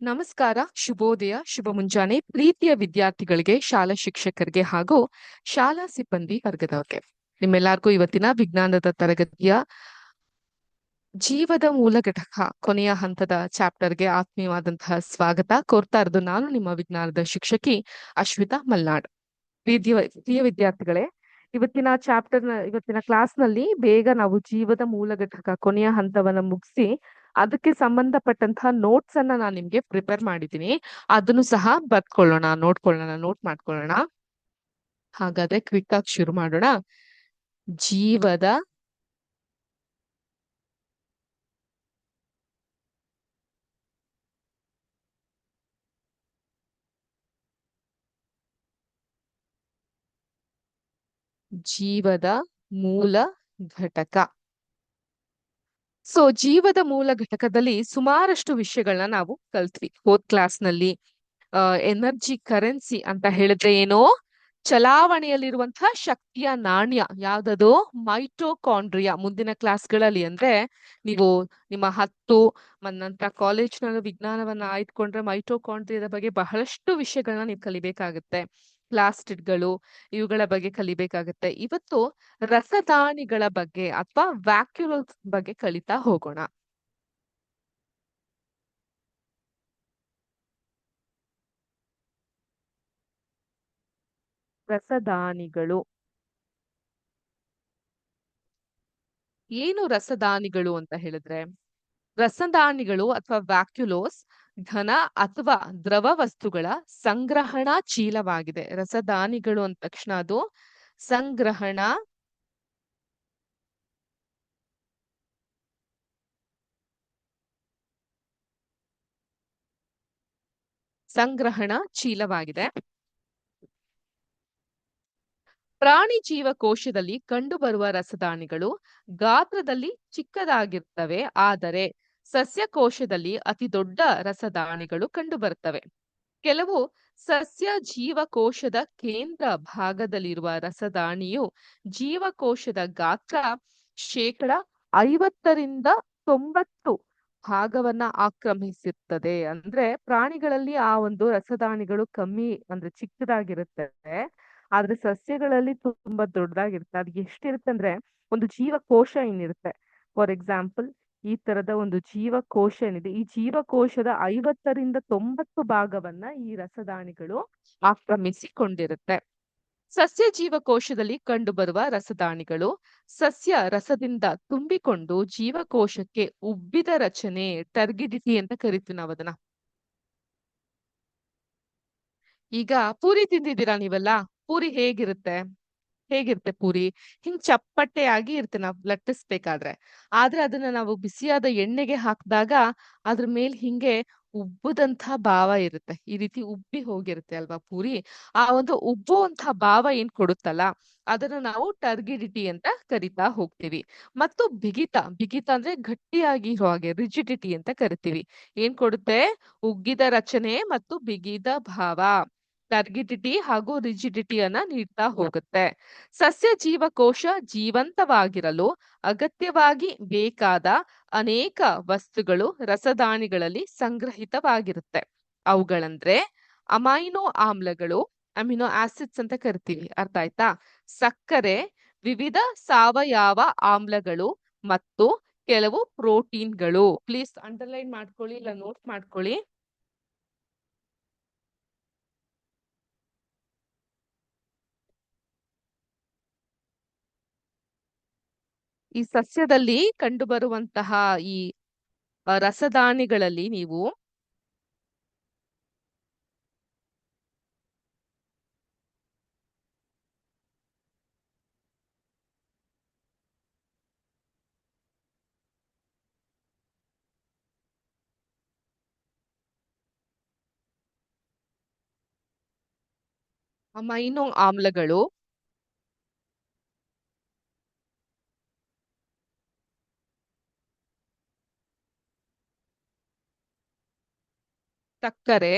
ನಮಸ್ಕಾರ, ಶುಭೋದಯ ಶುಭ ಮುಂಜಾನೆ ಪ್ರೀತಿಯ ವಿದ್ಯಾರ್ಥಿಗಳಿಗೆ, ಶಾಲಾ ಶಿಕ್ಷಕರಿಗೆ ಹಾಗೂ ಶಾಲಾ ಸಿಬ್ಬಂದಿ ವರ್ಗದವರಿಗೆ. ನಿಮ್ಮೆಲ್ಲರಿಗೂ ಇವತ್ತಿನ ವಿಜ್ಞಾನದ ತರಗತಿಯ ಜೀವದ ಮೂಲ ಘಟಕ, ಕೊನೆಯ ಹಂತದ ಚಾಪ್ಟರ್ಗೆ ಆತ್ಮೀಯವಾದಂತಹ ಸ್ವಾಗತ. ಕೋರ್ತಾ ಇರೋದು ನಾನು, ನಿಮ್ಮ ವಿಜ್ಞಾನದ ಶಿಕ್ಷಕಿ ಅಶ್ವಿತಾ ಮಲ್ನಾಡ್. ಪ್ರೀತಿಯ ವಿದ್ಯಾರ್ಥಿಗಳೇ, ಇವತ್ತಿನ ಚಾಪ್ಟರ್ನ ಇವತ್ತಿನ ಕ್ಲಾಸ್ನಲ್ಲಿ ಬೇಗ ನಾವು ಜೀವದ ಮೂಲ ಘಟಕ, ಕೊನೆಯ ಹಂತವನ್ನ ಮುಗಿಸಿ ಅದಕ್ಕೆ ಸಂಬಂಧಪಟ್ಟಂತಹ ನೋಟ್ಸ್ ಅನ್ನ ನಾನು ನಿಮ್ಗೆ ಪ್ರಿಪೇರ್ ಮಾಡಿದ್ದೀನಿ. ಅದನ್ನು ಸಹ ಬರ್ಕೊಳ್ಳೋಣ ನೋಡ್ಕೊಳ್ಳೋಣ ನೋಟ್ ಮಾಡ್ಕೊಳ್ಳೋಣ. ಹಾಗಾದ್ರೆ ಕ್ವಿಕ್ ಆಗಿ ಶುರು ಮಾಡೋಣ. ಜೀವದ ಜೀವದ ಮೂಲ ಘಟಕ. ಸೊ ಜೀವದ ಮೂಲ ಘಟಕದಲ್ಲಿ ಸುಮಾರಷ್ಟು ವಿಷಯಗಳನ್ನ ನಾವು ಕಲ್ತ್ವಿ. ಹೋದ್ ಕ್ಲಾಸ್ನಲ್ಲಿ ಎನರ್ಜಿ ಕರೆನ್ಸಿ ಅಂತ ಹೇಳಿದ್ರೆ ಏನೋ? ಚಲಾವಣೆಯಲ್ಲಿರುವಂತಹ ಶಕ್ತಿಯ ನಾಣ್ಯ. ಯಾವ್ದದು? ಮೈಟೋಕಾಂಡ್ರಿಯಾ ಮುಂದಿನ ಕ್ಲಾಸ್ಗಳಲ್ಲಿ ಅಂದ್ರೆ ನೀವು ನಿಮ್ಮ ಹತ್ತು ನಂತರ ಕಾಲೇಜ್ನ ವಿಜ್ಞಾನವನ್ನ ಆಯ್ದುಕೊಂಡ್ರೆ ಮೈಟೋಕಾಂಡ್ರಿಯಾದ ಬಗ್ಗೆ ಬಹಳಷ್ಟು ವಿಷಯಗಳನ್ನ ನೀವು ಕಲಿಬೇಕಾಗುತ್ತೆ. ಪ್ಲಾಸ್ಟಿಡ್ಗಳು ಇವುಗಳ ಬಗ್ಗೆ ಕಲಿಬೇಕಾಗುತ್ತೆ. ಇವತ್ತು ರಸದಾನಿಗಳ ಬಗ್ಗೆ ಅಥವಾ ವ್ಯಾಕ್ಯುಲಸ್ ಬಗ್ಗೆ ಕಲಿತಾ ಹೋಗೋಣ. ರಸದಾನಿಗಳು. ಏನು ರಸದಾನಿಗಳು ಅಂತ ಹೇಳಿದ್ರೆ? ರಸದಾನಿಗಳು ಅಥವಾ ವ್ಯಾಕ್ಯುಲೋಸ್ ಘನ ಅಥವಾ ದ್ರವ ವಸ್ತುಗಳ ಸಂಗ್ರಹಣಾ ಚೀಲವಾಗಿದೆ ರಸದಾನಿಗಳು ಅಂದ ತಕ್ಷಣ ಅದು ಸಂಗ್ರಹಣ ಸಂಗ್ರಹಣ ಚೀಲವಾಗಿದೆ ಪ್ರಾಣಿ ಜೀವಕೋಶದಲ್ಲಿ ಕಂಡುಬರುವ ರಸದಾನಿಗಳು ಗಾತ್ರದಲ್ಲಿ ಚಿಕ್ಕದಾಗಿರ್ತವೆ. ಆದರೆ ಸಸ್ಯಕೋಶದಲ್ಲಿ ಅತಿ ದೊಡ್ಡ ರಸದಾನಿಗಳು ಕಂಡುಬರುತ್ತವೆ. ಕೆಲವು ಸಸ್ಯ ಜೀವಕೋಶದ ಕೇಂದ್ರ ಭಾಗದಲ್ಲಿರುವ ರಸದಾಣಿಯು ಜೀವಕೋಶದ ಗಾತ್ರ ಶೇಕಡ ಐವತ್ತರಿಂದ ತೊಂಬತ್ತು ಭಾಗವನ್ನ ಆಕ್ರಮಿಸುತ್ತದೆ ಅಂದ್ರೆ ಪ್ರಾಣಿಗಳಲ್ಲಿ ಆ ಒಂದು ರಸದಾಣಿಗಳು ಕಮ್ಮಿ ಅಂದ್ರೆ ಚಿಕ್ಕದಾಗಿರುತ್ತೆ ಆದ್ರೆ ಸಸ್ಯಗಳಲ್ಲಿ ತುಂಬಾ ದೊಡ್ಡದಾಗಿರುತ್ತೆ. ಅದು ಎಷ್ಟಿರುತ್ತೆ ಅಂದ್ರೆ ಒಂದು ಜೀವಕೋಶ ಏನಿರುತ್ತೆ. ಫಾರ್ ಎಕ್ಸಾಂಪಲ್ ಈ ತರದ ಒಂದು ಜೀವಕೋಶ ಏನಿದೆ, ಈ ಜೀವಕೋಶದ ಐವತ್ತರಿಂದ ತೊಂಬತ್ತು ಭಾಗವನ್ನ ಈ ರಸದಾನಿಗಳು ಆಕ್ರಮಿಸಿಕೊಂಡಿರುತ್ತೆ. ಸಸ್ಯ ಜೀವಕೋಶದಲ್ಲಿ ಕಂಡುಬರುವ ರಸದಾಣಿಗಳು ಸಸ್ಯ ರಸದಿಂದ ತುಂಬಿಕೊಂಡು ಜೀವಕೋಶಕ್ಕೆ ಉಬ್ಬಿದ ರಚನೆ, ಟರ್ಗಿಡಿಟಿ ಅಂತ ಕರಿತೀವಿ ನಾವು ಅದನ್ನ. ಈಗ ಪೂರಿ ತಿಂದಿದ್ದೀರಾ ನೀವೆಲ್ಲ? ಪೂರಿ ಹೇಗಿರುತ್ತೆ? ಹೇಗಿರುತ್ತೆ ಪೂರಿ? ಹಿಂಗ್ ಚಪ್ಪಟ್ಟೆಯಾಗಿ ಇರುತ್ತೆ, ನಾವು ಲಟ್ಟಿಸ್ಬೇಕಾದ್ರೆ. ಆದ್ರೆ ಅದನ್ನ ನಾವು ಬಿಸಿಯಾದ ಎಣ್ಣೆಗೆ ಹಾಕಿದಾಗ ಅದ್ರ ಮೇಲ್ ಹಿಂಗೆ ಉಬ್ಬದಂತ ಭಾವ ಇರುತ್ತೆ. ಈ ರೀತಿ ಉಬ್ಬಿ ಹೋಗಿರುತ್ತೆ ಅಲ್ವಾ ಪೂರಿ? ಆ ಒಂದು ಉಬ್ಬುವಂತ ಭಾವ ಏನ್ ಕೊಡುತ್ತಲ್ಲ, ಅದನ್ನ ನಾವು ಟರ್ಗಿಡಿಟಿ ಅಂತ ಕರಿತಾ ಹೋಗ್ತೀವಿ. ಮತ್ತು ಬಿಗಿತ ಬಿಗಿತ ಅಂದ್ರೆ ಗಟ್ಟಿಯಾಗಿ ಇರೋ ಹಾಗೆ, ರಿಜಿಡಿಟಿ ಅಂತ ಕರಿತೀವಿ. ಏನ್ ಕೊಡುತ್ತೆ? ಉಗ್ಗಿದ ರಚನೆ ಮತ್ತು ಬಿಗಿದ ಭಾವ. ಟರ್ಗಿಡಿಟಿ ಹಾಗೂ ರಿಜಿಡಿಟಿಯನ್ನ ನೀಡ್ತಾ ಹೋಗುತ್ತೆ. ಸಸ್ಯ ಜೀವಕೋಶ ಜೀವಂತವಾಗಿರಲು ಅಗತ್ಯವಾಗಿ ಬೇಕಾದ ಅನೇಕ ವಸ್ತುಗಳು ರಸದಾನಿಗಳಲ್ಲಿ ಸಂಗ್ರಹಿತವಾಗಿರುತ್ತೆ. ಅವುಗಳಂದ್ರೆ ಅಮೈನೋ ಆಮ್ಲಗಳು ಅಮಿನೋ ಆಸಿಡ್ಸ್ ಅಂತ ಕರಿತೀವಿ ಅರ್ಥ ಆಯ್ತಾ? ಸಕ್ಕರೆ ವಿವಿಧ ಸಾವಯವ ಆಮ್ಲಗಳು ಮತ್ತು ಕೆಲವು ಪ್ರೋಟೀನ್ಗಳು. ಪ್ಲೀಸ್ ಅಂಡರ್ಲೈನ್ ಮಾಡ್ಕೊಳ್ಳಿ ಇಲ್ಲ ನೋಟ್ ಮಾಡ್ಕೊಳ್ಳಿ. ಈ ಸಸ್ಯದಲ್ಲಿ ಕಂಡುಬರುವಂತಹ ಈ ರಸದಾನಿಗಳಲ್ಲಿ ನೀವು ಅಮೈನೋ ಆಮ್ಲಗಳು ಸಕ್ಕರೆ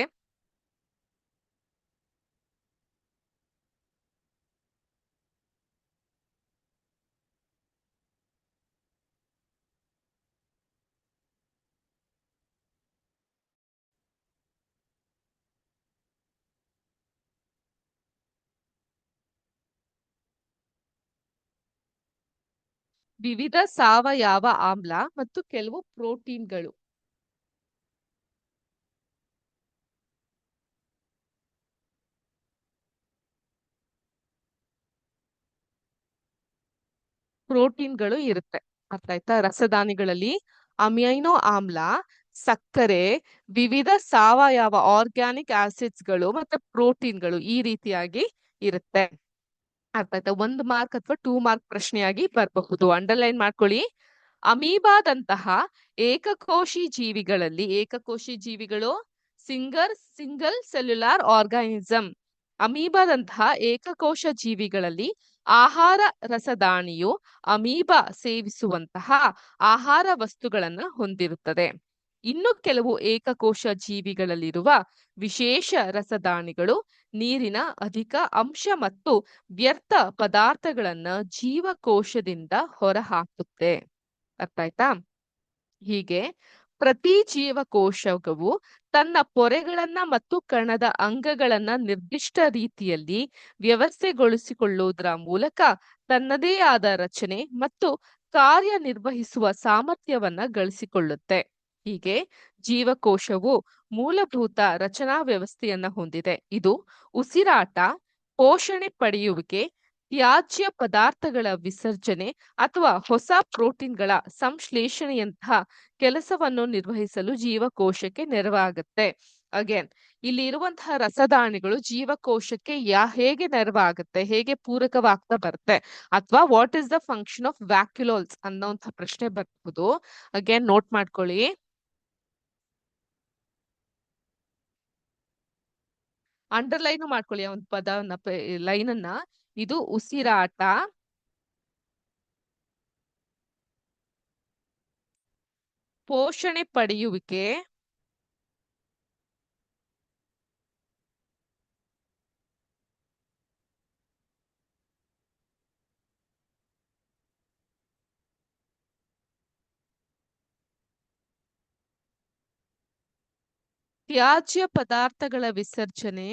ವಿವಿಧ ಸಾವಯವ ಆಮ್ಲ ಮತ್ತು ಕೆಲವು ಪ್ರೋಟೀನ್ಗಳು. ಪ್ರೋಟೀನ್ಗಳು ಇರುತ್ತೆ. ಅರ್ಥ ಆಯ್ತಾ? ರಸದಾನಿಗಳಲ್ಲಿ ಅಮೈನೋ ಆಮ್ಲ, ಸಕ್ಕರೆ, ವಿವಿಧ ಸಾವಯವ ಆರ್ಗ್ಯಾನಿಕ್ ಆಸಿಡ್ಸ್ಗಳು ಮತ್ತೆ ಪ್ರೋಟೀನ್ಗಳು ಈ ರೀತಿಯಾಗಿ ಇರುತ್ತೆ. ಅರ್ಥ ಆಯ್ತಾ? ಒಂದು ಮಾರ್ಕ್ ಅಥವಾ ಟೂ ಮಾರ್ಕ್ ಪ್ರಶ್ನೆಯಾಗಿ ಬರಬಹುದು. ಅಂಡರ್ಲೈನ್ ಮಾಡ್ಕೊಳ್ಳಿ. ಅಮೀಬಾದಂತಹ ಏಕಕೋಶಿ ಜೀವಿಗಳಲ್ಲಿ, ಏಕಕೋಶಿ ಜೀವಿಗಳು, ಸಿಂಗರ್, ಸಿಂಗಲ್ ಸೆಲ್ಯುಲಾರ್ ಆರ್ಗಾನಿಸಂ. ಅಮೀಬಾದಂತಹ ಏಕಕೋಶ ಜೀವಿಗಳಲ್ಲಿ ಆಹಾರ ರಸದಾಣಿಯು ಅಮೀಬಾ ಸೇವಿಸುವಂತಹ ಆಹಾರ ವಸ್ತುಗಳನ್ನು ಹೊಂದಿರುತ್ತದೆ. ಇನ್ನು ಕೆಲವು ಏಕಕೋಶ ಜೀವಿಗಳಲ್ಲಿರುವ ವಿಶೇಷ ರಸದಾಣಿಗಳು ನೀರಿನ ಅಧಿಕ ಅಂಶ ಮತ್ತು ವ್ಯರ್ಥ ಪದಾರ್ಥಗಳನ್ನ ಜೀವಕೋಶದಿಂದ ಹೊರಹಾಕುತ್ತೆ. ಅರ್ಥ ಆಯ್ತಾ ಹೀಗೆ ಪ್ರತಿ ಜೀವಕೋಶವು ತನ್ನ ಪೊರೆಗಳನ್ನ ಮತ್ತು ಕಣದ ಅಂಗಗಳನ್ನ ನಿರ್ದಿಷ್ಟ ರೀತಿಯಲ್ಲಿ ವ್ಯವಸ್ಥೆಗೊಳಿಸಿಕೊಳ್ಳುವುದರ ಮೂಲಕ ತನ್ನದೇ ಆದ ರಚನೆ ಮತ್ತು ಕಾರ್ಯನಿರ್ವಹಿಸುವ ಸಾಮರ್ಥ್ಯವನ್ನ ಗಳಿಸಿಕೊಳ್ಳುತ್ತೆ. ಹೀಗೆ ಜೀವಕೋಶವು ಮೂಲಭೂತ ರಚನಾ ವ್ಯವಸ್ಥೆಯನ್ನ ಹೊಂದಿದೆ. ಇದು ಉಸಿರಾಟ, ಪೋಷಣೆ ಪಡೆಯುವಿಕೆ ತ್ಯಾಜ್ಯ ಪದಾರ್ಥಗಳ ವಿಸರ್ಜನೆ ಅಥವಾ ಹೊಸ ಪ್ರೋಟೀನ್ಗಳ ಸಂಶ್ಲೇಷಣೆಯಂತಹ ಕೆಲಸವನ್ನು ನಿರ್ವಹಿಸಲು ಜೀವಕೋಶಕ್ಕೆ ನೆರವಾಗುತ್ತೆ. ಅಗೇನ್ ಇಲ್ಲಿ ಇರುವಂತಹ ರಸದಾನಿಗಳು ಜೀವಕೋಶಕ್ಕೆ ಯಾ, ಹೇಗೆ ನೆರವಾಗುತ್ತೆ, ಹೇಗೆ ಪೂರಕವಾಗ್ತಾ ಬರುತ್ತೆ ಅಥವಾ what is the function of vacuoles ಅನ್ನೋಂಥ ಪ್ರಶ್ನೆ ಬರ್ಬೋದು. ಅಗೇನ್ ನೋಟ್ ಮಾಡ್ಕೊಳ್ಳಿ. ಅಂಡರ್ಲೈನ್ ಮಾಡ್ಕೊಳ್ಳಿ ಒಂದು ಪದವನ್ನ ಲೈನ್ ಅನ್ನ ಇದು ಉಸಿರಾಟ. ಪೋಷಣೆ ಪಡೆಯುವಿಕೆ. ತ್ಯಾಜ್ಯ ಪದಾರ್ಥಗಳ ವಿಸರ್ಜನೆ.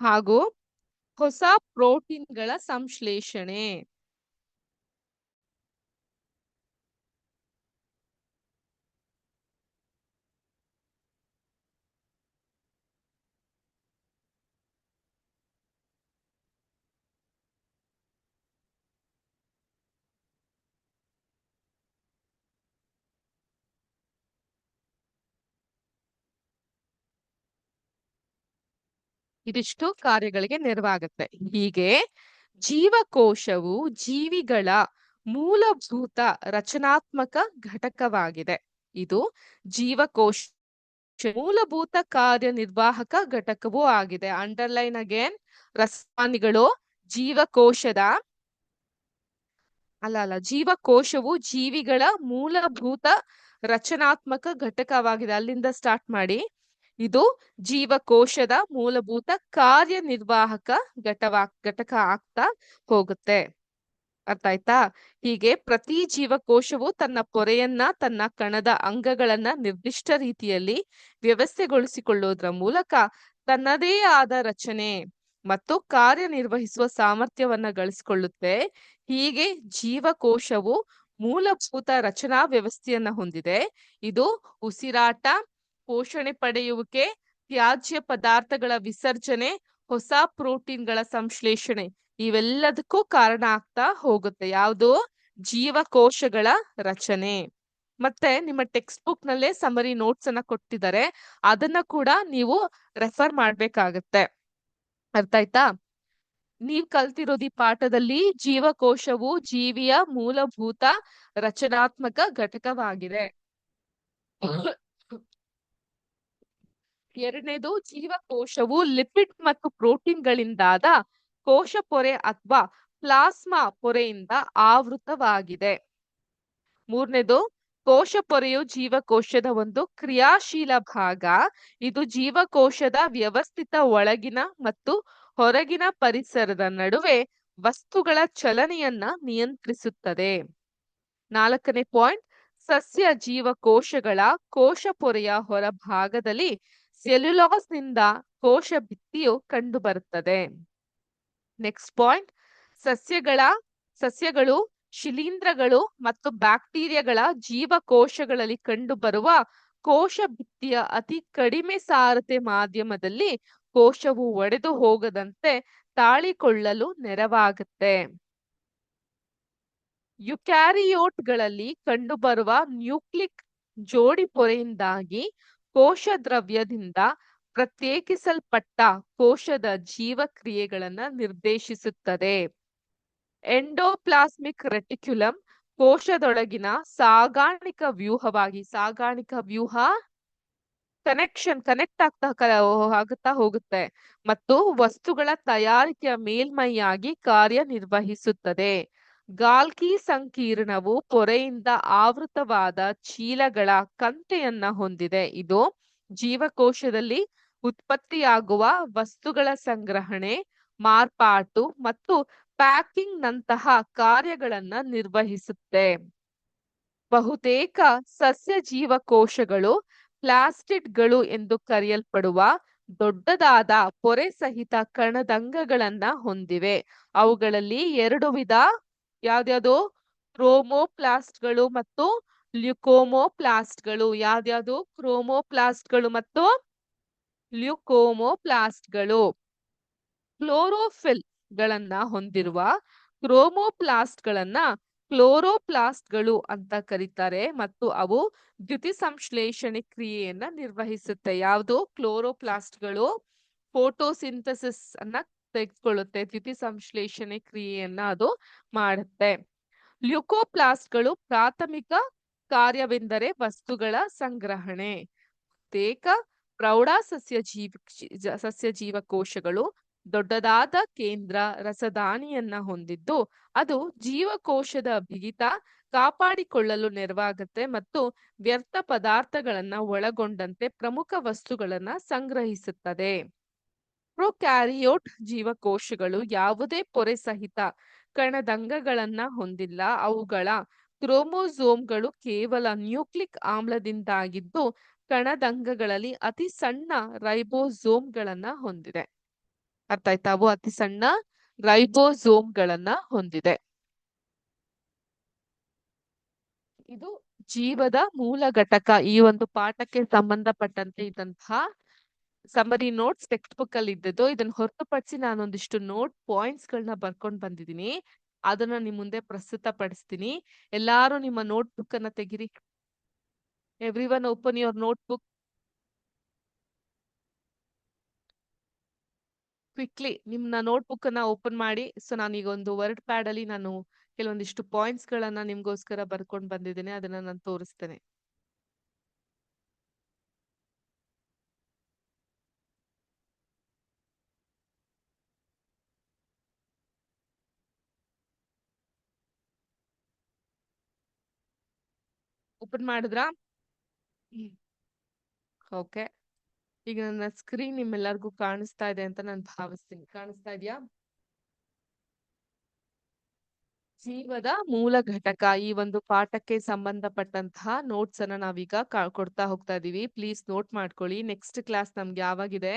ಹಾಗೂ ಹೊಸ ಪ್ರೋಟೀನ್ಗಳ ಸಂಶ್ಲೇಷಣೆ. ಇದಿಷ್ಟು ಕಾರ್ಯಗಳಿಗೆ ನೆರವಾಗುತ್ತೆ. ಹೀಗೆ ಜೀವಕೋಶವು ಜೀವಿಗಳ ಮೂಲಭೂತ ರಚನಾತ್ಮಕ ಘಟಕವಾಗಿದೆ. ಇದು ಜೀವಕೋಶ ಮೂಲಭೂತ ಕಾರ್ಯನಿರ್ವಾಹಕ ಘಟಕವೂ ಆಗಿದೆ. ಅಂಡರ್ಲೈನ್ ಅಗೇನ್ ರಸಾನಿಗಳು ಜೀವಕೋಶದ ಅಲ್ಲ ಅಲ್ಲ, ಜೀವಕೋಶವು ಜೀವಿಗಳ ಮೂಲಭೂತ ರಚನಾತ್ಮಕ ಘಟಕವಾಗಿದೆ. ಅಲ್ಲಿಂದ ಸ್ಟಾರ್ಟ್ ಮಾಡಿ ಇದು ಜೀವಕೋಶದ ಮೂಲಭೂತ ಕಾರ್ಯನಿರ್ವಾಹಕ ಘಟವಾ, ಘಟಕ ಆಗ್ತಾ ಹೋಗುತ್ತೆ. ಅರ್ಥ ಆಯ್ತಾ? ಹೀಗೆ ಪ್ರತಿ ಜೀವಕೋಶವು ತನ್ನ ಪೊರೆಯನ್ನ, ತನ್ನ ಕಣದ ಅಂಗಗಳನ್ನ ನಿರ್ದಿಷ್ಟ ರೀತಿಯಲ್ಲಿ ವ್ಯವಸ್ಥೆಗೊಳಿಸಿಕೊಳ್ಳೋದ್ರ ಮೂಲಕ ತನ್ನದೇ ಆದ ರಚನೆ ಮತ್ತು ಕಾರ್ಯನಿರ್ವಹಿಸುವ ಸಾಮರ್ಥ್ಯವನ್ನ ಗಳಿಸಿಕೊಳ್ಳುತ್ತೆ. ಹೀಗೆ ಜೀವಕೋಶವು ಮೂಲಭೂತ ರಚನಾ ವ್ಯವಸ್ಥೆಯನ್ನ ಹೊಂದಿದೆ. ಇದು ಉಸಿರಾಟ ಪೋಷಣೆ ಪಡೆಯುವಿಕೆ, ತ್ಯಾಜ್ಯ ಪದಾರ್ಥಗಳ ವಿಸರ್ಜನೆ, ಹೊಸ ಪ್ರೋಟೀನ್ಗಳ ಸಂಶ್ಲೇಷಣೆ ಇವೆಲ್ಲದಕ್ಕೂ ಕಾರಣ ಆಗ್ತಾ ಹೋಗುತ್ತೆ. ಯಾವುದು? ಜೀವಕೋಶಗಳ ರಚನೆ. ಮತ್ತೆ ನಿಮ್ಮ ಟೆಕ್ಸ್ಟ್ ಬುಕ್ ನಲ್ಲೇ ಸಮರಿ ನೋಟ್ಸ್ ಅನ್ನ ಕೊಟ್ಟಿದ್ದಾರೆ. ಅದನ್ನ ಕೂಡ ನೀವು ರೆಫರ್ ಮಾಡ್ಬೇಕಾಗತ್ತೆ. ಅರ್ಥ ಆಯ್ತಾ? ನೀವ್ ಕಲ್ತಿರೋದು ಈ ಪಾಠದಲ್ಲಿ ಜೀವಕೋಶವು ಜೀವಿಯ ಮೂಲಭೂತ ರಚನಾತ್ಮಕ ಘಟಕವಾಗಿದೆ. ಎರಡನೇದು ಜೀವಕೋಶವು ಲಿಪಿಡ್ ಮತ್ತು ಪ್ರೋಟೀನ್ಗಳಿಂದಾದ ಕೋಶ ಪೊರೆ ಅಥವಾ ಪ್ಲಾಸ್ಮಾ ಪೊರೆಯಿಂದ ಆವೃತವಾಗಿದೆ. ಮೂರನೇದು, ಕೋಶ ಪೊರೆಯು ಜೀವಕೋಶದ ಒಂದು ಕ್ರಿಯಾಶೀಲ ಭಾಗ. ಇದು ಜೀವಕೋಶದ ವ್ಯವಸ್ಥಿತ ಒಳಗಿನ ಮತ್ತು ಹೊರಗಿನ ಪರಿಸರದ ನಡುವೆ ವಸ್ತುಗಳ ಚಲನೆಯನ್ನ ನಿಯಂತ್ರಿಸುತ್ತದೆ. ನಾಲ್ಕನೇ ಪಾಯಿಂಟ್, ಸಸ್ಯ ಜೀವಕೋಶಗಳ ಕೋಶ ಪೊರೆಯ ಹೊರಭಾಗದಲ್ಲಿ ಸೆಲ್ಯುಲಾಸ್ನಿಂದ ಕೋಶ ಭಿತ್ತಿಯು ಕಂಡುಬರುತ್ತದೆ ನೆಕ್ಸ್ಟ್ ಪಾಯಿಂಟ್ ಸಸ್ಯಗಳ, ಸಸ್ಯಗಳು, ಶಿಲೀಂಧ್ರಗಳು ಮತ್ತು ಬ್ಯಾಕ್ಟೀರಿಯಾಗಳ ಜೀವಕೋಶಗಳಲ್ಲಿ ಕಂಡುಬರುವ ಕೋಶ ಭಿತ್ತಿಯ ಅತಿ ಕಡಿಮೆ ಸಾರತೆ ಮಾಧ್ಯಮದಲ್ಲಿ ಕೋಶವು ಒಡೆದು ಹೋಗದಂತೆ ತಾಳಿಕೊಳ್ಳಲು ನೆರವಾಗುತ್ತೆ. ಯುಕ್ಯಾರಿಯೋಟ್ಗಳಲ್ಲಿ ಕಂಡುಬರುವ ನ್ಯೂಕ್ಲಿಕ್ ಜೋಡಿ ಪೊರೆಯಿಂದಾಗಿ ಕೋಶ ದ್ರವ್ಯದಿಂದ ಪ್ರತ್ಯೇಕಿಸಲ್ಪಟ್ಟ ಕೋಶದ ಜೀವಕ್ರಿಯೆಗಳನ್ನು ನಿರ್ದೇಶಿಸುತ್ತದೆ. ಎಂಡೋಪ್ಲಾಸ್ಮಿಕ್ ರೆಟಿಕ್ಯುಲಮ್ ಕೋಶದೊಳಗಿನ ಸಾಗಾಣಿಕಾ ವ್ಯೂಹವಾಗಿ, ಸಾಗಾಣಿಕಾ ವ್ಯೂಹ ಕನೆಕ್ಷನ್ ಕನೆಕ್ಟ್ ಆಗ್ತಾ ಆಗುತ್ತಾ ಹೋಗುತ್ತೆ ಮತ್ತು ವಸ್ತುಗಳ ತಯಾರಿಕೆಯ ಮೇಲ್ಮೈಯಾಗಿ ಕಾರ್ಯನಿರ್ವಹಿಸುತ್ತದೆ. ಗಾಲ್ಕಿ ಸಂಕೀರ್ಣವು ಪೊರೆಯಿಂದ ಆವೃತವಾದ ಚೀಲಗಳ ಕಂತೆಯನ್ನ ಹೊಂದಿದೆ. ಇದು ಜೀವಕೋಶದಲ್ಲಿ ಉತ್ಪತ್ತಿಯಾಗುವ ವಸ್ತುಗಳ ಸಂಗ್ರಹಣೆ, ಮಾರ್ಪಾಟು ಮತ್ತು ಪ್ಯಾಕಿಂಗ್ ನಂತಹ ಕಾರ್ಯಗಳನ್ನ ನಿರ್ವಹಿಸುತ್ತೆ. ಬಹುತೇಕ ಸಸ್ಯ ಜೀವಕೋಶಗಳು ಪ್ಲಾಸ್ಟಿಡ್ಗಳು ಎಂದು ಕರೆಯಲ್ಪಡುವ ದೊಡ್ಡದಾದ ಪೊರೆ ಸಹಿತ ಕಣದಂಗಗಳನ್ನ ಹೊಂದಿವೆ. ಅವುಗಳಲ್ಲಿ ಎರಡು ವಿಧ ಯಾವ್ದ್ಯಾವ್ದು? ಕ್ರೋಮೋಪ್ಲಾಸ್ಟ್ಗಳು ಮತ್ತು ಲ್ಯುಕೋಮೋಪ್ಲಾಸ್ಟ್ಗಳು. ಯಾವ್ದ್ಯಾವ್ದು? ಕ್ರೋಮೋಪ್ಲಾಸ್ಟ್ಗಳು ಮತ್ತು ಲ್ಯುಕೋಮೋಪ್ಲಾಸ್ಟ್ಗಳು. ಕ್ಲೋರೋಫಿಲ್ ಗಳನ್ನ ಹೊಂದಿರುವ ಕ್ರೋಮೋಪ್ಲಾಸ್ಟ್ ಗಳನ್ನ ಕ್ಲೋರೋಪ್ಲಾಸ್ಟ್ಗಳು ಅಂತ ಕರೀತಾರೆ ಮತ್ತು ಅವು ದ್ಯುತಿ ಸಂಶ್ಲೇಷಣೆ ಕ್ರಿಯೆಯನ್ನ ನಿರ್ವಹಿಸುತ್ತೆ. ಯಾವುದು? ಕ್ಲೋರೋಪ್ಲಾಸ್ಟ್ಗಳು ಫೋಟೋಸಿಂಥಸಿಸ್ ಅನ್ನ ತೆಗೆದುಕೊಳ್ಳುತ್ತೆ ದ್ಯುತಿ ಸಂಶ್ಲೇಷಣೆ ಕ್ರಿಯೆಯನ್ನ ಅದು ಮಾಡುತ್ತೆ. ಲ್ಯುಕೋಪ್ಲಾಸ್ಟ್ಗಳು ಪ್ರಾಥಮಿಕ ಕಾರ್ಯವೆಂದರೆ ವಸ್ತುಗಳ ಸಂಗ್ರಹಣೆ. ಬಹುತೇಕ ಪ್ರೌಢ ಸಸ್ಯ ಜೀವ ಸಸ್ಯ ಜೀವಕೋಶಗಳು ದೊಡ್ಡದಾದ ಕೇಂದ್ರ ರಸದಾನಿಯನ್ನ ಹೊಂದಿದ್ದು, ಅದು ಜೀವಕೋಶದ ಬಿಗಿತ ಕಾಪಾಡಿಕೊಳ್ಳಲು ನೆರವಾಗುತ್ತೆ ಮತ್ತು ವ್ಯರ್ಥ ಪದಾರ್ಥಗಳನ್ನ ಒಳಗೊಂಡಂತೆ ಪ್ರಮುಖ ವಸ್ತುಗಳನ್ನ ಸಂಗ್ರಹಿಸುತ್ತದೆ. ಪ್ರೊಕ್ಯಾರಿಯೋಟ್ ಜೀವಕೋಶಗಳು ಯಾವುದೇ ಪೊರೆ ಸಹಿತ ಕಣದಂಗಗಳನ್ನ ಹೊಂದಿಲ್ಲ. ಅವುಗಳ ಕ್ರೋಮೋಸೋಮ್ಗಳು ಕೇವಲ ನ್ಯೂಕ್ಲಿಕ್ ಆಮ್ಲದಿಂದಾಗಿದ್ದು ಕಣದಂಗಗಳಲ್ಲಿ ಅತಿ ಸಣ್ಣ ರೈಬೋಸೋಮ್ಗಳನ್ನ ಹೊಂದಿದೆ. ಅರ್ಥ ಆಯ್ತಾ? ಅವು ಅತಿ ಸಣ್ಣ ರೈಬೋಸೋಮ್ಗಳನ್ನ ಹೊಂದಿದೆ. ಇದು ಜೀವದ ಮೂಲ ಘಟಕ. ಈ ಒಂದು ಪಾಠಕ್ಕೆ ಸಂಬಂಧಪಟ್ಟಂತೆ ಇದ್ದಂತಹ ಸಮರಿ ನೋಟ್ಸ್ ಟೆಕ್ಸ್ಟ್ ಬುಕ್ ಅಲ್ಲಿ ಇದ್ದದ್ದು, ಇದನ್ನ ಹೊರತುಪಡಿಸಿ ನಾನೊಂದಿಷ್ಟು ನೋಟ್ ಪಾಯಿಂಟ್ಸ್ ಗಳನ್ನ ಬರ್ಕೊಂಡ್ ಬಂದಿದ್ದೀನಿ. ಅದನ್ನ ನಿಮ್ ಮುಂದೆ ಪ್ರಸ್ತುತ ಪಡಿಸ್ತೀನಿ ಎಲ್ಲಾರು ನಿಮ್ಮ ನೋಟ್ ಬುಕ್ ಅನ್ನ ತೆಗಿರಿ. Every one open your note book quickly ನಿಮ್ನ ನೋಟ್ ಬುಕ್ ಅನ್ನ ಓಪನ್ ಮಾಡಿ. ಸೊ ನಾನೀಗ ಒಂದು ವರ್ಡ್ ಪ್ಯಾಡ್ ಅಲ್ಲಿ ನಾನು ಕೆಲವೊಂದಿಷ್ಟು ಪಾಯಿಂಟ್ಸ್ ಗಳನ್ನ ನಿಮ್ಗೋಸ್ಕರ ಬರ್ಕೊಂಡ್ ಬಂದಿದ್ದೇನೆ. ಅದನ್ನ ನಾನು ತೋರಿಸ್ತೇನೆ. ಓಪನ್ ಮಾಡಿದ್ರಾ? ಓಕೆ ಈಗ ನನ್ನ ಸ್ಕ್ರೀನ್ ನಿಮ್ಮೆಲ್ಲರಿಗೂ ಕಾಣಿಸ್ತಾ ಇದೆ ಅಂತ ನಾನು ಭಾವಿಸ್ತೀನಿ. ಕಾಣಿಸ್ತಾ ಇದೆಯಾ? ಜೀವದ ಮೂಲ ಘಟಕ ಈ ಒಂದು ಪಾಠಕ್ಕೆ ಸಂಬಂಧಪಟ್ಟಂತಹ ನೋಟ್ಸ್ ಅನ್ನ ನಾವೀಗ ಕೊಡ್ತಾ ಹೋಗ್ತಾ ಇದೀವಿ. ಪ್ಲೀಸ್ ನೋಟ್ ಮಾಡ್ಕೊಳ್ಳಿ. ನೆಕ್ಸ್ಟ್ ಕ್ಲಾಸ್ ನಮ್ಗೆ ಯಾವಾಗಿದೆ?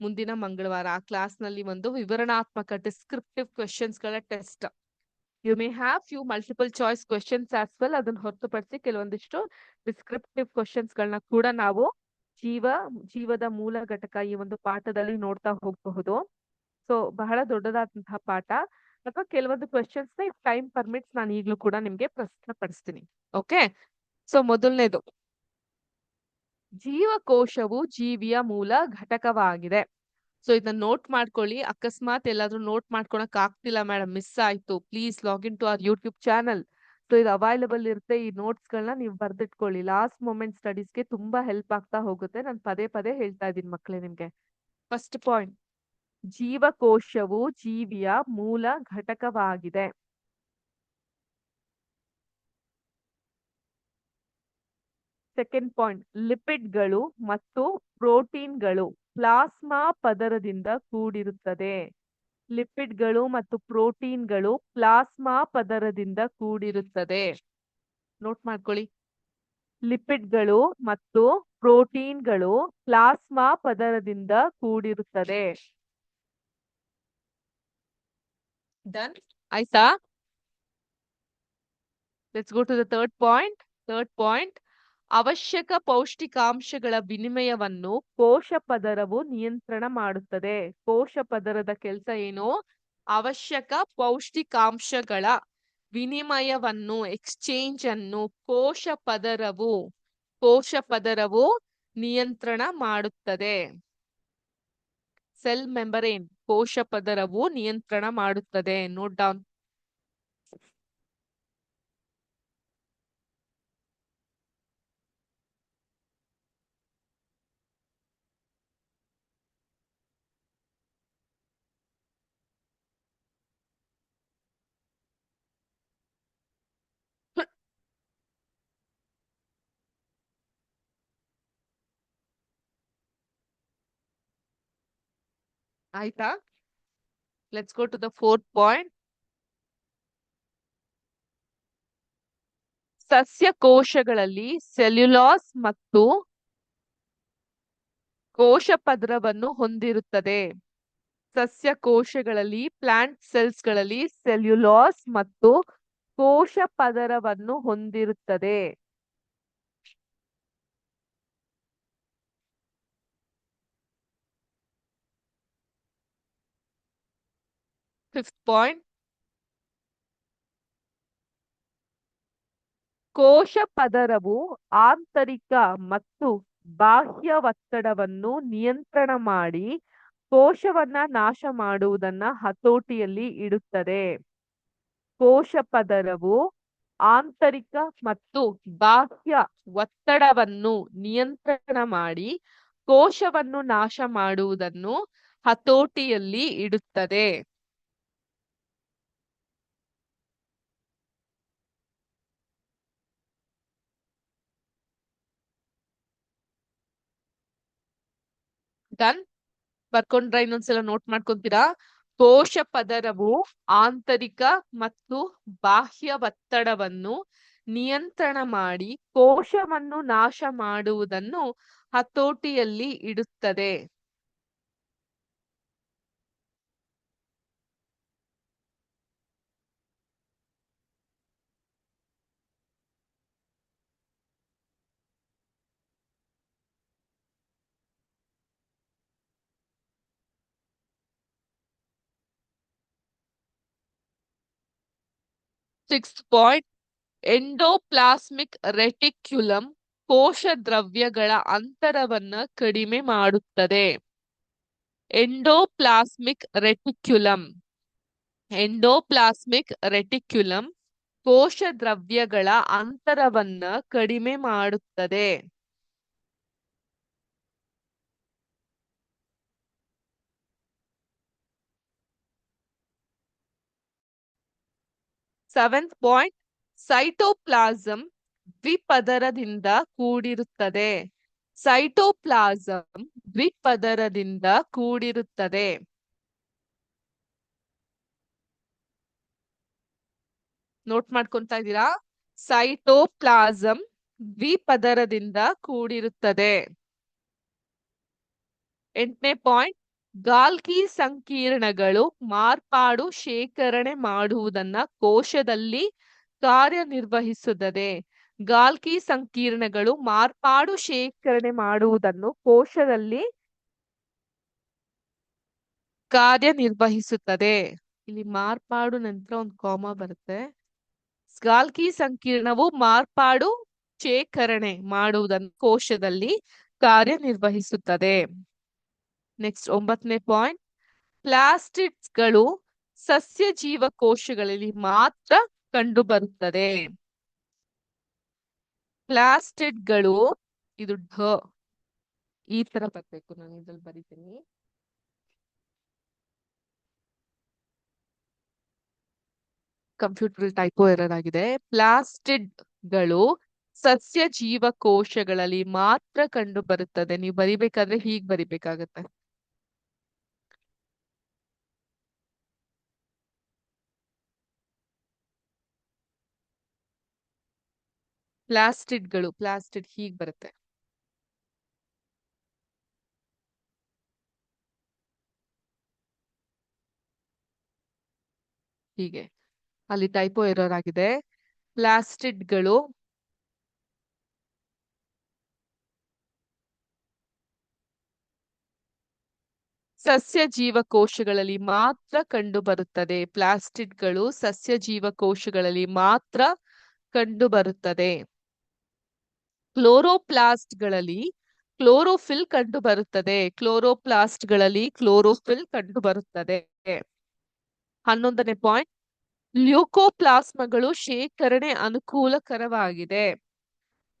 ಮುಂದಿನ ಮಂಗಳವಾರ. ಆ ಕ್ಲಾಸ್ನಲ್ಲಿ ಒಂದು ವಿವರಣಾತ್ಮಕ descriptive ಕ್ವೆಶನ್ಸ್ಗಳ test you may have few multiple choice questions as well ಅದನ್ನ ಹೊರತುಪಡಿಸಿ ಕೆಲವೊಂದಿಷ್ಟು ಡಿಸ್ಕ್ರಿಪ್ಟಿವ್ ಕ್ವೆಶನ್ಸ್ ಗಳನ್ನ ಕೂಡ ನಾವು ಜೀವ, ಜೀವದ ಮೂಲ ಘಟಕ ಈ ಒಂದು ಪಾಠದಲ್ಲಿ ನೋಡ್ತಾ ಹೋಗಬಹುದು. ಸೊ ಬಹಳ ದೊಡ್ಡದಾದಂತಹ ಪಾಠ. ಅಥವಾ ಕೆಲವೊಂದು ಕ್ವಶನ್ಸ್ನ ಟೈಮ್ ಪರ್ಮಿಟ್ಸ್ ನಾನು ಈಗಲೂ ಕೂಡ ನಿಮ್ಗೆ ಪ್ರಶ್ನೆ ಪಡಿಸ್ತೀನಿ ಓಕೆ ಸೊ ಮೊದಲನೇದು. ಜೀವಕೋಶವು ಜೀವಿಯ ಮೂಲ ಘಟಕವಾಗಿದೆ. ಸೊ ಇದನ್ನ ನೋಟ್ ಮಾಡ್ಕೊಳ್ಳಿ. ಅಕಸ್ಮಾತ್ ಎಲ್ಲಾದ್ರೂ ನೋಟ್ ಮಾಡ್ಕೊಳಕ್ ಆಗ್ತಿಲ್ಲ ಮೇಡಮ್ ಮಿಸ್ ಆಯ್ತು. Please login to our YouTube channel so ಇದು ಅವೈಲಬಲ್ ಇರುತ್ತೆ ಈ ನೋಟ್ಸ್ ಗಳನ್ನ ನೀವು ಬರ್ದಿಟ್ಕೊಳ್ಳಿ. ಲಾಸ್ಟ್ ಮೂಮೆಂಟ್ ಸ್ಟಡೀಸ್ಗೆ ತುಂಬಾ ಹೆಲ್ಪ್ ಆಗ್ತಾ ಹೋಗುತ್ತೆ. ನಾನು ಪದೇ ಪದೇ ಹೇಳ್ತಾ ಇದ್ದೀನಿ ಮಕ್ಕಳೇ ನಿಮ್ಗೆ. ಫಸ್ಟ್ ಪಾಯಿಂಟ್ ಜೀವಕೋಶವು ಜೀವಿಯ ಮೂಲ ಘಟಕವಾಗಿದೆ. ಸೆಕೆಂಡ್ ಪಾಯಿಂಟ್ ಲಿಪಿಡ್ಗಳು ಮತ್ತು ಪ್ರೋಟೀನ್ಗಳು ಪ್ಲಾಸ್ಮಾ ಪದರದಿಂದ ಕೂಡಿರುತ್ತದೆ. ಲಿಪಿಡ್ಗಳು ಮತ್ತು ಪ್ರೋಟೀನ್ಗಳು ಪ್ಲಾಸ್ಮಾ ಪದರದಿಂದ ಕೂಡಿರುತ್ತದೆ. ನೋಟ್ ಮಾಡ್ಕೊಳ್ಳಿ. ಲಿಪಿಡ್ಗಳು ಮತ್ತು ಪ್ರೋಟೀನ್ಗಳು ಪ್ಲಾಸ್ಮಾ ಪದರದಿಂದ ಕೂಡಿರುತ್ತದೆ. ಡನ್ ಆಯ್ತಾ? Let's go to the third point third point ಅವಶ್ಯಕ ಪೌಷ್ಟಿಕಾಂಶಗಳ ವಿನಿಮಯವನ್ನು ಕೋಶ ಪದರವು ನಿಯಂತ್ರಣ ಮಾಡುತ್ತದೆ. ಕೋಶ ಪದರದ ಕೆಲಸ ಏನು? ಅವಶ್ಯಕ ಪೌಷ್ಟಿಕಾಂಶಗಳ ವಿನಿಮಯವನ್ನು, ಎಕ್ಸ್ಚೇಂಜ್ ಅನ್ನು ಕೋಶ ಪದರವು ಕೋಶ ಪದರವು ನಿಯಂತ್ರಣ ಮಾಡುತ್ತದೆ. ಸೆಲ್ ಮೆಂಬರೇನ್ ಕೋಶ ಪದರವು ನಿಯಂತ್ರಣ ಮಾಡುತ್ತದೆ. Note down. ಆಯ್ತಾ? Let's go to the fourth point ಸಸ್ಯ ಕೋಶಗಳಲ್ಲಿ ಸೆಲ್ಯುಲಾಸ್ ಮತ್ತು ಕೋಶ ಪದರವನ್ನು ಹೊಂದಿರುತ್ತದೆ. ಸಸ್ಯ ಕೋಶಗಳಲ್ಲಿ ಪ್ಲಾಂಟ್ ಸೆಲ್ಸ್ಗಳಲ್ಲಿ ಸೆಲ್ಯುಲಾಸ್ ಮತ್ತು ಕೋಶ ಪದರವನ್ನು ಹೊಂದಿರುತ್ತದೆ. Fifth point. ಕೋಶ ಪದರವು ಆಂತರಿಕ ಮತ್ತು ಬಾಹ್ಯ ಒತ್ತಡವನ್ನು ನಿಯಂತ್ರಣ ಮಾಡಿ ಕೋಶವನ್ನ ನಾಶ ಮಾಡುವುದನ್ನ ಹತೋಟಿಯಲ್ಲಿ ಇಡುತ್ತದೆ ಕೋಶ ಪದರವು ಆಂತರಿಕ ಮತ್ತು ಬಾಹ್ಯ ಒತ್ತಡವನ್ನು ನಿಯಂತ್ರಣ ಮಾಡಿ ಕೋಶವನ್ನು ನಾಶ ಮಾಡುವುದನ್ನು ಹತೋಟಿಯಲ್ಲಿ ಇಡುತ್ತದೆ ಡನ್? ಬರ್ಕೊಂಡ್ರ ಇನ್ನೊಂದ್ಸಲ ನೋಟ್ ಮಾಡ್ಕೊಂತೀರಾ? ಕೋಶ ಪದರವು ಆಂತರಿಕ ಮತ್ತು ಬಾಹ್ಯ ಒತ್ತಡವನ್ನು ನಿಯಂತ್ರಣ ಮಾಡಿ ಕೋಶವನ್ನು ನಾಶ ಮಾಡುವುದನ್ನು ಹತೋಟಿಯಲ್ಲಿ ಇಡುತ್ತದೆ. ಸಿಕ್ಸ್ ಪಾಯಿಂಟ್ ಎಂಡೋಪ್ಲಾಸ್ಮಿಕ್ ರೆಟಿಕ್ಯುಲಮ್ ಕೋಶ ದ್ರವ್ಯಗಳ ಅಂತರವನ್ನ ಕಡಿಮೆ ಮಾಡುತ್ತದೆ. ಎಂಡೋಪ್ಲಾಸ್ಮಿಕ್ ರೆಟಿಕ್ಯುಲಮ್ ಎಂಡೋಪ್ಲಾಸ್ಮಿಕ್ ರೆಟಿಕ್ಯುಲಮ್ ಕೋಶ ದ್ರವ್ಯಗಳ ಅಂತರವನ್ನ ಕಡಿಮೆ ಮಾಡುತ್ತದೆ. ಸೆವೆಂತ್ ಪಾಯಿಂಟ್ ಸೈಟೋಪ್ಲಾಸಂ ದ್ವಿಪದರದಿಂದ ಕೂಡಿರುತ್ತದೆ. ಸೈಟೋಪ್ಲಾಸಂ ದ್ವಿಪದರದಿಂದ ಕೂಡಿರುತ್ತದೆ. ನೋಟ್ ಮಾಡ್ಕೊಂತಾ ಇದ್ದೀರಾ? ಸೈಟೋಪ್ಲಾಸಂ ದ್ವಿಪದರದಿಂದ ಕೂಡಿರುತ್ತದೆ. ಎಂಟನೇ ಪಾಯಿಂಟ್ ಗಾಲ್ಕಿ ಸಂಕೀರ್ಣಗಳು ಮಾರ್ಪಾಡು ಶೇಖರಣೆ ಮಾಡುವುದನ್ನ ಕೋಶದಲ್ಲಿ ಕಾರ್ಯನಿರ್ವಹಿಸುತ್ತದೆ. ಗಾಲ್ಕಿ ಸಂಕೀರ್ಣಗಳು ಮಾರ್ಪಾಡು ಶೇಖರಣೆ ಮಾಡುವುದನ್ನು ಕೋಶದಲ್ಲಿ ಕಾರ್ಯನಿರ್ವಹಿಸುತ್ತದೆ. ಇಲ್ಲಿ ಮಾರ್ಪಾಡು ನಂತರ ಒಂದು ಕಾಮ ಬರುತ್ತೆ. ಗಾಲ್ಕಿ ಸಂಕೀರ್ಣವು ಮಾರ್ಪಾಡು ಶೇಖರಣೆ ಮಾಡುವುದನ್ನು ಕೋಶದಲ್ಲಿ ಕಾರ್ಯನಿರ್ವಹಿಸುತ್ತದೆ. ನೆಕ್ಸ್ಟ್ ಒಂಬತ್ತನೇ ಪಾಯಿಂಟ್ ಪ್ಲಾಸ್ಟಿಡ್ಸ್ಗಳು ಸಸ್ಯ ಜೀವಕೋಶಗಳಲ್ಲಿ ಮಾತ್ರ ಕಂಡುಬರುತ್ತದೆ. ಪ್ಲಾಸ್ಟಿಡ್ಗಳು ಇದು ಢ. ಈ ತರ ಬರ್ಬೇಕು, ನಾನು ಇದ್ರಲ್ಲಿ ಬರಿತೀನಿ. ಕಂಪ್ಯೂಟರ್ ಟೈಪೋ ಎರರ್ ಆಗಿದೆ. ಸಸ್ಯ ಜೀವಕೋಶಗಳಲ್ಲಿ ಮಾತ್ರ ಕಂಡು ಬರುತ್ತದೆ ನೀವು ಬರಿಬೇಕಾದ್ರೆ ಹೀಗ್ ಬರಿಬೇಕಾಗತ್ತೆ. ಪ್ಲಾಸ್ಟಿಡ್ಗಳು ಪ್ಲಾಸ್ಟಿಡ್ ಹೀಗ್ ಬರುತ್ತೆ. ಹೀಗೆ. ಅಲ್ಲಿ ಟೈಪೋ ಎರರ್ ಆಗಿದೆ. ಪ್ಲಾಸ್ಟಿಡ್ಗಳು ಸಸ್ಯ ಜೀವಕೋಶಗಳಲ್ಲಿ ಮಾತ್ರ ಕಂಡು ಬರುತ್ತದೆ ಪ್ಲಾಸ್ಟಿಡ್ಗಳು ಸಸ್ಯ ಜೀವಕೋಶಗಳಲ್ಲಿ ಮಾತ್ರ ಕಂಡು ಬರುತ್ತದೆ ಕ್ಲೋರೋಪ್ಲಾಸ್ಟ್ಗಳಲ್ಲಿ ಕ್ಲೋರೋಫಿಲ್ ಕಂಡು ಬರುತ್ತದೆ ಕ್ಲೋರೋಪ್ಲಾಸ್ಟ್ಗಳಲ್ಲಿ ಕ್ಲೋರೋಫಿಲ್ ಕಂಡು ಬರುತ್ತದೆ ಹನ್ನೊಂದನೇ ಪಾಯಿಂಟ್. ಲ್ಯೂಕೋಪ್ಲಾಸ್ಮಗಳು ಶೇಖರಣೆ ಅನುಕೂಲಕರವಾಗಿದೆ.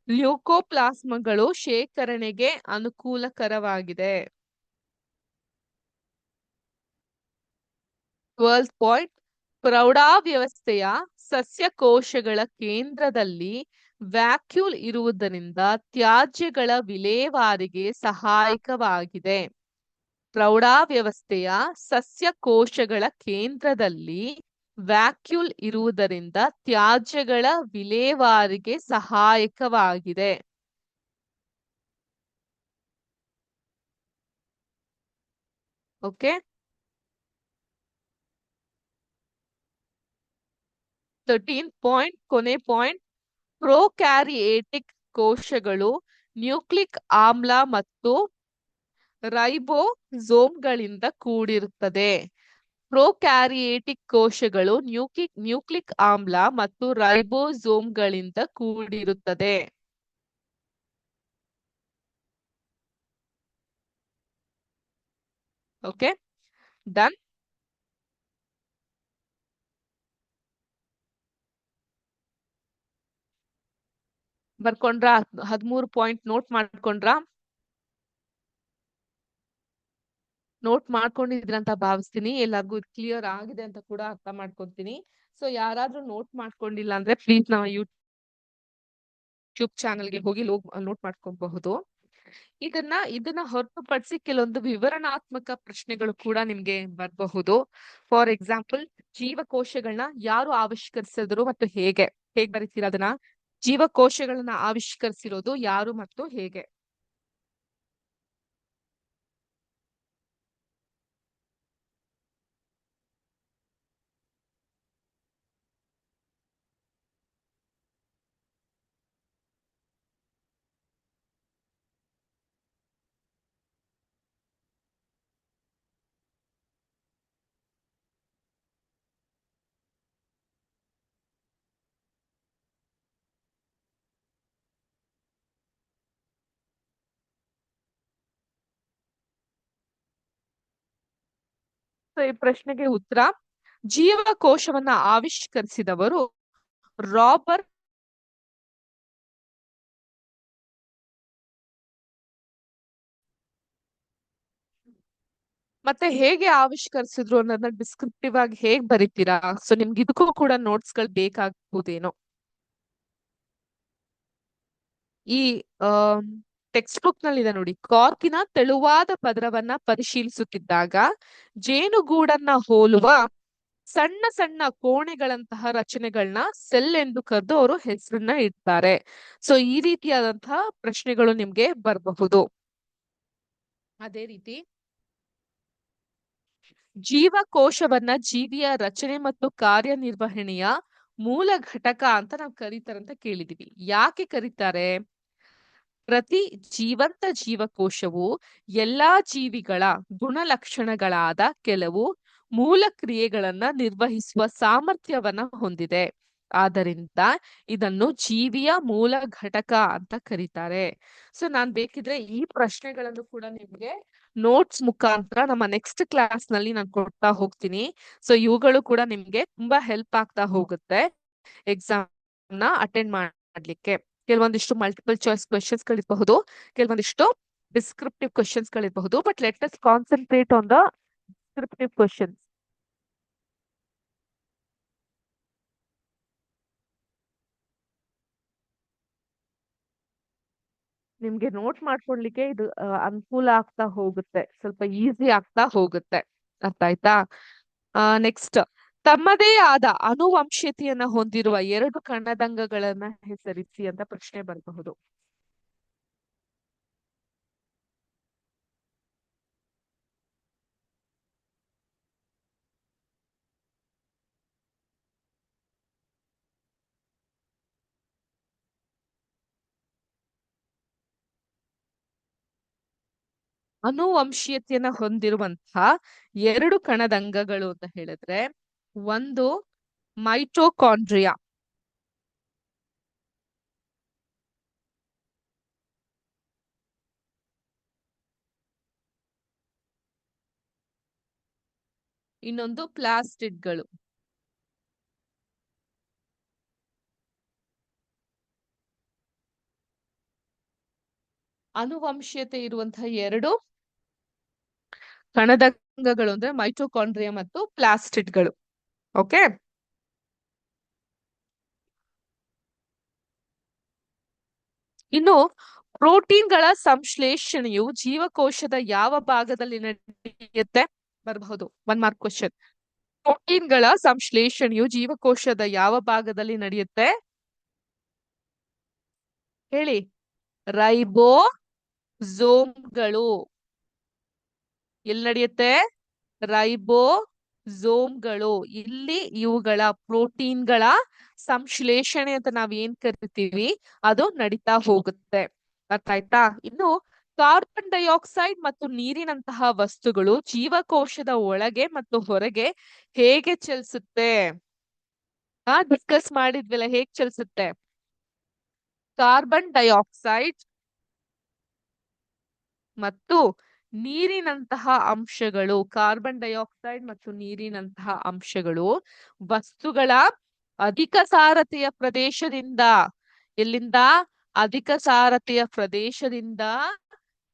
ಲ್ಯೂಕೋಪ್ಲಾಸ್ಮಗಳು ಶೇಖರಣೆಗೆ ಅನುಕೂಲಕರವಾಗಿದೆ. Twelfth point. ಪ್ರೌಢಾವ್ಯವಸ್ಥೆಯ ಸಸ್ಯಕೋಶಗಳ ಕೇಂದ್ರದಲ್ಲಿ ವ್ಯಾಕ್ಯೂಲ್ ಇರುವುದರಿಂದ ತ್ಯಾಜ್ಯಗಳ ವಿಲೇವಾರಿಗೆ ಸಹಾಯಕವಾಗಿದೆ. ಪ್ರೌಢಾವ್ಯವಸ್ಥೆಯ ಸಸ್ಯಕೋಶಗಳ ಕೇಂದ್ರದಲ್ಲಿ ವ್ಯಾಕ್ಯೂಲ್ ಇರುವುದರಿಂದ ತ್ಯಾಜ್ಯಗಳ ವಿಲೇವಾರಿಗೆ ಸಹಾಯಕವಾಗಿದೆ. ಓಕೆ. ತರ್ಟೀನ್ ಪಾಯಿಂಟ್ ಕೊನೆ ಪಾಯಿಂಟ್ ಪ್ರೊಕ್ಯಾರಿಯೇಟಿಕ್ ಕೋಶಗಳು ನ್ಯೂಕ್ಲಿಕ್ ಆಮ್ಲ ಮತ್ತು ರೈಬೋಸೋಮ್ಗಳಿಂದ ಕೂಡಿರುತ್ತದೆ. ಪ್ರೊಕ್ಯಾರಿಯೇಟಿಕ್ ಕೋಶಗಳು ನ್ಯೂಕ್ಲಿಕ್ ನ್ಯೂಕ್ಲಿಕ್ ಆಮ್ಲ ಮತ್ತು ರೈಬೋಸೋಮ್ಗಳಿಂದ ಕೂಡಿರುತ್ತದೆ. ಓಕೆ ಡನ್ ಬರ್ಕೊಂಡ್ರ, ಹದ್ಮೂರು ಪಾಯಿಂಟ್ ನೋಟ್ ಮಾಡ್ಕೊಂಡ್ರ ನೋಟ್ ಮಾಡ್ಕೊಂಡಿದ್ರ ಅಂತ ಭಾವಿಸ್ತೀನಿ. ಎಲ್ಲರಿಗೂ ಕ್ಲಿಯರ್ ಆಗಿದೆ ಅಂತ ಕೂಡ ಅರ್ಥ ಮಾಡ್ಕೊಂತೀನಿ. ಸೊ ಯಾರಾದ್ರೂ ನೋಟ್ ಮಾಡ್ಕೊಂಡಿಲ್ಲ ಅಂದ್ರೆ ಪ್ಲೀಸ್ ನಾವು ಯೂಟ್ಯೂಬ್ ಚಾನಲ್ಗೆ ಹೋಗಿ ನೋಟ್ ಮಾಡ್ಕೊಬಹುದು. ಇದನ್ನ ಇದನ್ನ ಹೊರತುಪಡಿಸಿ ಕೆಲವೊಂದು ವಿವರಣಾತ್ಮಕ ಪ್ರಶ್ನೆಗಳು ಕೂಡ ನಿಮ್ಗೆ ಬರಬಹುದು. ಫಾರ್ ಎಕ್ಸಾಂಪಲ್ ಜೀವಕೋಶಗಳನ್ನ ಯಾರು ಆವಿಷ್ಕರಿಸಿದ್ರು ಮತ್ತು ಹೇಗೆ? ಹೇಗ್ ಬರೀತೀರ ಅದನ್ನ? ಜೀವಕೋಶಗಳನ್ನ ಆವಿಷ್ಕರಿಸಿರೋದು ಯಾರು ಮತ್ತು ಹೇಗೆ? ಈ ಪ್ರಶ್ನೆಗೆ ಉತ್ತರ. ಜೀವಕೋಶವನ್ನ ಆವಿಷ್ಕರಿಸಿದವರು ರಾಬರ್ಟ್ ಮತ್ತೆ ಹೇಗೆ ಆವಿಷ್ಕರಿಸಿದ್ರು ಅನ್ನೋದನ್ನ ಡಿಸ್ಕ್ರಿಪ್ಟಿವ್ ಆಗಿ ಹೇಗ್ ಬರೀತೀರಾ? ಸೊ ನಿಮ್ಗೆ ಇದಕ್ಕೂ ಕೂಡ ನೋಟ್ಸ್ಗಳು ಬೇಕಾಗಬಹುದೇನೋ ಈ ಟೆಕ್ಸ್ಟ್ ಬುಕ್ನಲ್ಲಿ ಇದೆ ನೋಡಿ. ಕಾರ್ಕಿನ ತೆಳುವಾದ ಪದರವನ್ನ ಪರಿಶೀಲಿಸುತ್ತಿದ್ದಾಗ ಜೇನುಗೂಡನ್ನ ಹೋಲುವ ಸಣ್ಣ ಸಣ್ಣ ಕೋಣೆಗಳಂತಹ ರಚನೆಗಳನ್ನ ಸೆಲ್ ಎಂದು ಕರೆದು ಅವರು ಹೆಸರನ್ನ ಇಡ್ತಾರೆ. ಸೊ ಈ ರೀತಿಯಾದಂತಹ ಪ್ರಶ್ನೆಗಳು ನಿಮ್ಗೆ ಬರಬಹುದು. ಅದೇ ರೀತಿ ಜೀವಕೋಶವನ್ನ ಜೀವಿಯ ರಚನೆ ಮತ್ತು ಕಾರ್ಯನಿರ್ವಹಣೆಯ ಮೂಲ ಘಟಕ ಅಂತ ನಾವು ಕರೀತಾರಂತ ಕೇಳಿದೀವಿ. ಯಾಕೆ ಕರೀತಾರೆ? ಪ್ರತಿ ಜೀವಂತ ಜೀವಕೋಶವು ಎಲ್ಲಾ ಜೀವಿಗಳ ಗುಣಲಕ್ಷಣಗಳಾದ ಕೆಲವು ಮೂಲ ಕ್ರಿಯೆಗಳನ್ನು ನಿರ್ವಹಿಸುವ ಸಾಮರ್ಥ್ಯವನ್ನ ಹೊಂದಿದೆ. ಆದ್ದರಿಂದ ಇದನ್ನು ಜೀವಿಯ ಮೂಲ ಘಟಕ ಅಂತ ಕರೀತಾರೆ. ಸೊ ನಾನ್ ಬೇಕಿದ್ರೆ ಈ ಪ್ರಶ್ನೆಗಳನ್ನು ಕೂಡ ನಿಮ್ಗೆ ನೋಟ್ಸ್ ಮುಖಾಂತರ ನಮ್ಮ ನೆಕ್ಸ್ಟ್ ಕ್ಲಾಸ್ನಲ್ಲಿ ನಾನು ಕೊಡ್ತಾ ಹೋಗ್ತೀನಿ. ಸೊ ಇವುಗಳು ಕೂಡ ನಿಮ್ಗೆ ತುಂಬಾ ಹೆಲ್ಪ್ ಆಗ್ತಾ ಹೋಗುತ್ತೆ. ಎಕ್ಸಾಮ್ನ ಅಟೆಂಡ್ ಮಾಡ್ಲಿಕ್ಕೆ. ಕೆಲವೊಂದಿಷ್ಟು ಮಲ್ಟಿಪಲ್ ಚಾಯ್ಸ್ ಕ್ವೆಶನ್ಸ್ ಗಳಿರಬಹುದು ಕೆಲವೊಂದಿಷ್ಟು descriptive questions ಗಳಿರಬಹುದು but let us concentrate on the descriptive questions ನಿಮ್ಗೆ ನೋಟ್ ಮಾಡ್ಕೊಡ್ಲಿಕ್ಕೆ ಇದು ಅನುಕೂಲ ಆಗ್ತಾ ಹೋಗುತ್ತೆ. ಸ್ವಲ್ಪ ಈಸಿ ಆಗ್ತಾ ಹೋಗುತ್ತೆ. ಅರ್ಥ ಆಯ್ತಾ? ನೆಕ್ಸ್ಟ್ ತಮ್ಮದೇ ಆದ ಅನುವಂಶೀಯತೆಯನ್ನ ಹೊಂದಿರುವ ಎರಡು ಕಣದಂಗಗಳನ್ನ ಹೆಸರಿಸಿ ಅಂತ ಪ್ರಶ್ನೆ ಬರಬಹುದು. ಅನುವಂಶೀಯತೆಯನ್ನ ಹೊಂದಿರುವಂತಹ ಎರಡು ಕಣದಂಗಗಳು ಅಂತ ಹೇಳಿದ್ರೆ ಒಂದು ಮೈಟೋಕಾಂಡ್ರಿಯಾ. ಇನ್ನೊಂದು ಪ್ಲಾಸ್ಟಿಡ್ಗಳು. ಅನುವಂಶೀಯತೆ ಇರುವಂತಹ ಎರಡು ಕಣದಂಗಗಳು ಅಂದ್ರೆ ಮೈಟೋಕಾಂಡ್ರಿಯಾ ಮತ್ತು ಪ್ಲಾಸ್ಟಿಡ್ಗಳು. ಓಕೆ ಇನ್ನು ಪ್ರೋಟೀನ್ಗಳ ಸಂಶ್ಲೇಷಣೆಯು ಜೀವಕೋಶದ ಯಾವ ಭಾಗದಲ್ಲಿ ನಡೆಯುತ್ತೆ? ಬರಬಹುದು. ಒನ್ ಮಾರ್ಕ್ ಕ್ವಶನ್ ಪ್ರೋಟೀನ್ಗಳ ಸಂಶ್ಲೇಷಣೆಯು ಜೀವಕೋಶದ ಯಾವ ಭಾಗದಲ್ಲಿ ನಡೆಯುತ್ತೆ? ಹೇಳಿ. ರೈಬೋ ಝೋಮ್ಗಳು ಎಲ್ಲಿ ನಡೆಯುತ್ತೆ? ರೈಬೋ ಝೋಮ್ಗಳು, ಇಲ್ಲಿ ಇವುಗಳ ಪ್ರೋಟೀನ್ಗಳ ಸಂಶ್ಲೇಷಣೆ ಅಂತ ನಾವ್ ಏನ್ ಕರಿತೀವಿ, ಅದು ನಡೀತಾ ಹೋಗುತ್ತೆ. ಅರ್ಥ ಇನ್ನು ಕಾರ್ಬನ್ ಡೈಆಕ್ಸೈಡ್ ಮತ್ತು ನೀರಿನಂತಹ ವಸ್ತುಗಳು ಜೀವಕೋಶದ ಒಳಗೆ ಮತ್ತು ಹೊರಗೆ ಹೇಗೆ ಚಲಿಸುತ್ತೆ? ಆ ಡಿಸ್ಕಸ್ ಮಾಡಿದ್ವಿಲ್ಲ, ಹೇಗ್ ಚಲಿಸುತ್ತೆ? ಕಾರ್ಬನ್ ಡೈಆಕ್ಸೈಡ್ ಮತ್ತು ನೀರಿನಂತಹ ಅಂಶಗಳು ಕಾರ್ಬನ್ ಡೈಆಕ್ಸೈಡ್ ಮತ್ತು ನೀರಿನಂತಹ ಅಂಶಗಳು ವಸ್ತುಗಳ ಅಧಿಕ ಸಾರತೆಯ ಪ್ರದೇಶದಿಂದ, ಎಲ್ಲಿಂದ? ಅಧಿಕ ಸಾರತೆಯ ಪ್ರದೇಶದಿಂದ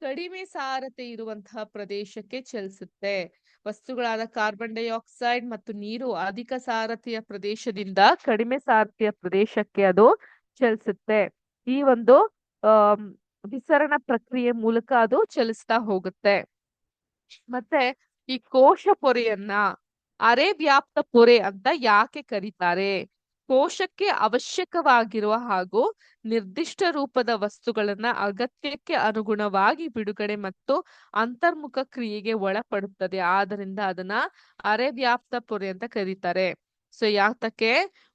ಕಡಿಮೆ ಸಾರತೆ ಇರುವಂತಹ ಪ್ರದೇಶಕ್ಕೆ ಚಲಿಸುತ್ತೆ. ವಸ್ತುಗಳಾದ ಕಾರ್ಬನ್ ಡೈಆಕ್ಸೈಡ್ ಮತ್ತು ನೀರು ಅಧಿಕ ಸಾರತೆಯ ಪ್ರದೇಶದಿಂದ ಕಡಿಮೆ ಸಾರತೆಯ ಪ್ರದೇಶಕ್ಕೆ ಅದು ಚಲಿಸುತ್ತೆ. ಈ ಒಂದು ಆಹ್ ವಿಸರಣ ಪ್ರಕ್ರಿಯೆ ಮೂಲಕ ಅದು ಚಲಿಸ್ತಾ ಹೋಗುತ್ತೆ. ಮತ್ತೆ ಈ ಕೋಶ ಪೊರೆಯನ್ನ ಅರೆ ವ್ಯಾಪ್ತ ಪೊರೆ ಅಂತ ಯಾಕೆ ಕರೀತಾರೆ? ಕೋಶಕ್ಕೆ ಅವಶ್ಯಕವಾಗಿರುವ ಹಾಗೂ ನಿರ್ದಿಷ್ಟ ರೂಪದ ವಸ್ತುಗಳನ್ನ ಅಗತ್ಯಕ್ಕೆ ಅನುಗುಣವಾಗಿ ಬಿಡುಗಡೆ ಮತ್ತು ಅಂತರ್ಮುಖ ಕ್ರಿಯೆಗೆ ಒಳಪಡುತ್ತದೆ. ಆದ್ದರಿಂದ ಅದನ್ನ ಅರೆ ವ್ಯಾಪ್ತ ಪೊರೆ ಅಂತ ಕರೀತಾರೆ. ಸೊ ಯಾತಕ್ಕೆ?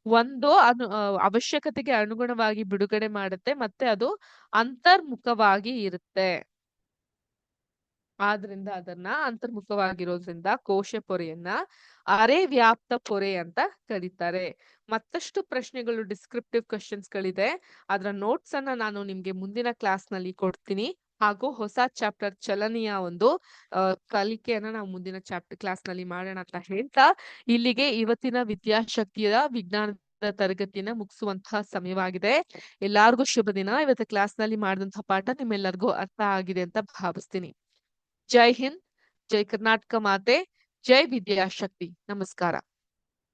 ಒಂದು ಅನು ಅವಶ್ಯಕತೆಗೆ ಅನುಗುಣವಾಗಿ ಬಿಡುಗಡೆ ಮಾಡುತ್ತೆ, ಮತ್ತೆ ಅದು ಅಂತರ್ಮುಖವಾಗಿ ಇರುತ್ತೆ. ಆದ್ರಿಂದ ಅದನ್ನ ಅಂತರ್ಮುಖವಾಗಿರೋದ್ರಿಂದ ಕೋಶ ಪೊರೆಯನ್ನ ಅರೆ ವ್ಯಾಪ್ತ ಪೊರೆ ಅಂತ ಕರೀತಾರೆ. ಮತ್ತಷ್ಟು ಪ್ರಶ್ನೆಗಳು ಡಿಸ್ಕ್ರಿಪ್ಟಿವ್ ಕ್ವಶನ್ಸ್ ಗಳಿದೆ. ಅದರ ನೋಟ್ಸ್ ಅನ್ನ ನಾನು ನಿಮ್ಗೆ ಮುಂದಿನ ಕ್ಲಾಸ್ನಲ್ಲಿ ಕೊಡ್ತೀನಿ. ಹಾಗೂ ಹೊಸ ಚಾಪ್ಟರ್ ಚಲನೆಯ ಒಂದು ಕಲಿಕೆಯನ್ನ ನಾವು ಮುಂದಿನ ಚಾಪ್ಟರ್ ಕ್ಲಾಸ್ನಲ್ಲಿ ಮಾಡೋಣ ಅಂತ ಹೇಳ್ತಾ, ಇಲ್ಲಿಗೆ ಇವತ್ತಿನ ವಿದ್ಯಾಶಕ್ತಿಯ ವಿಜ್ಞಾನದ ತರಗತಿಯನ್ನ ಮುಗಿಸುವಂತಹ ಸಮಯವಾಗಿದೆ. ಎಲ್ಲಾರ್ಗೂ ಶುಭ ದಿನ. ಇವತ್ತು ಕ್ಲಾಸ್ನಲ್ಲಿ ಮಾಡಿದಂತಹ ಪಾಠ ನಿಮ್ಮೆಲ್ಲರಿಗೂ ಅರ್ಥ ಆಗಿದೆ ಅಂತ ಭಾವಿಸ್ತೀನಿ. ಜೈ ಹಿಂದ್, ಜೈ ಕರ್ನಾಟಕ ಮಾತೆ, ಜೈ ವಿದ್ಯಾಶಕ್ತಿ. ನಮಸ್ಕಾರ.